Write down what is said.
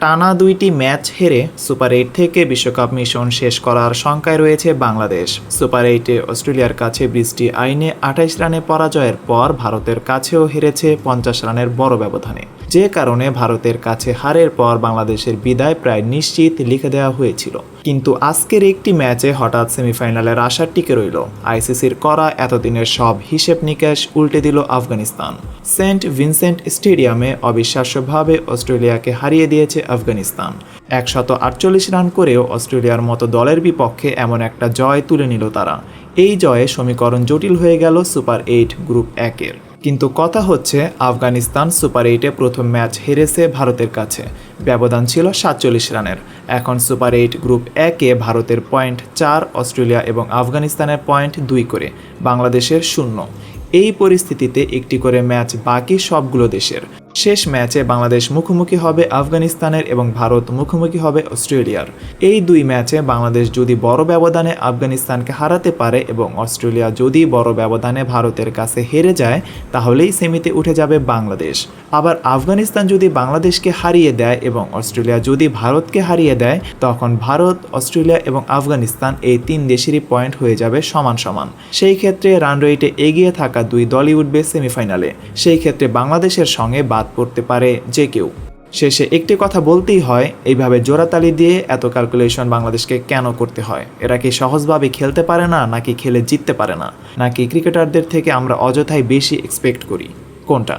টানা দুইটি ম্যাচ হেরে সুপার এইট থেকে বিশ্বকাপ মিশন শেষ করার শঙ্কায় রয়েছে বাংলাদেশ। সুপার এইটে অস্ট্রেলিয়ার কাছে বৃষ্টি আইনে আঠাইশ রানে পরাজয়ের পর ভারতের কাছেও হেরেছে পঞ্চাশ রানের বড় ব্যবধানে। যে কারণে ভারতের কাছে হারের পর বাংলাদেশের বিদায় প্রায় নিশ্চিত লিখে দেওয়া হয়েছিল। কিন্তু আজকের একটি ম্যাচে হঠাৎ সেমিফাইনালের আশা টিকে রইল। আইসিসির করা এতদিনের সব হিসেব নিকাশ উল্টে দিল আফগানিস্তান। সেন্ট ভিনসেন্ট স্টেডিয়ামে অবিশ্বাস্যভাবে অস্ট্রেলিয়াকে হারিয়ে দিয়েছে আফগানিস্তান। একশত আটচল্লিশ রান করেও অস্ট্রেলিয়ার মতো দলের বিপক্ষে এমন একটা জয় তুলে নিল তারা। এই জয়ে সমীকরণ জটিল হয়ে গেল সুপার এইট গ্রুপ একের। কিন্তু কথা হচ্ছে, আফগানিস্তান সুপার এইটে প্রথম ম্যাচ হেরেছে ভারতের কাছে। ব্যবধান ছিল সাতচল্লিশ রানের। এখন সুপার এইট গ্রুপ একে ভারতের পয়েন্ট চার, অস্ট্রেলিয়া এবং আফগানিস্তানের পয়েন্ট দুই করে, বাংলাদেশের শূন্য। এই পরিস্থিতিতে একটি করে ম্যাচ বাকি সবগুলো দেশের। শেষ ম্যাচে বাংলাদেশ মুখোমুখি হবে আফগানিস্তানের এবং ভারত মুখোমুখি হবে অস্ট্রেলিয়ার। এই দুই ম্যাচে বাংলাদেশ যদি বড় ব্যবধানে আফগানিস্তানকে হারাতে পারে এবং অস্ট্রেলিয়া যদি বড় ব্যবধানে ভারতের কাছে হেরে যায়, তাহলেই সেমিতে উঠে যাবে বাংলাদেশ। আবার আফগানিস্তান যদি বাংলাদেশকে হারিয়ে দেয় এবং অস্ট্রেলিয়া যদি ভারতকে হারিয়ে দেয়, তখন ভারত, অস্ট্রেলিয়া এবং আফগানিস্তান এই তিন দেশেরই পয়েন্ট হয়ে যাবে সমান সমান। সেই ক্ষেত্রে রান রেটে এগিয়ে থাকা দুই দলই উঠবে সেমিফাইনালে। সেই ক্ষেত্রে বাংলাদেশের সঙ্গে বাদ পড়তে পারে যে কেউ। শেষে একটি কথা বলতেই হয়, এইভাবে জোড়াতালি দিয়ে এত ক্যালকুলেশন বাংলাদেশকে কেন করতে হয়? এরা কি সহজভাবে খেলতে পারে না, নাকি খেলে জিততে পারে না? নাকি ক্রিকেটারদের থেকে আমরা অযথাই বেশি এক্সপেক্ট করি? কোনটা?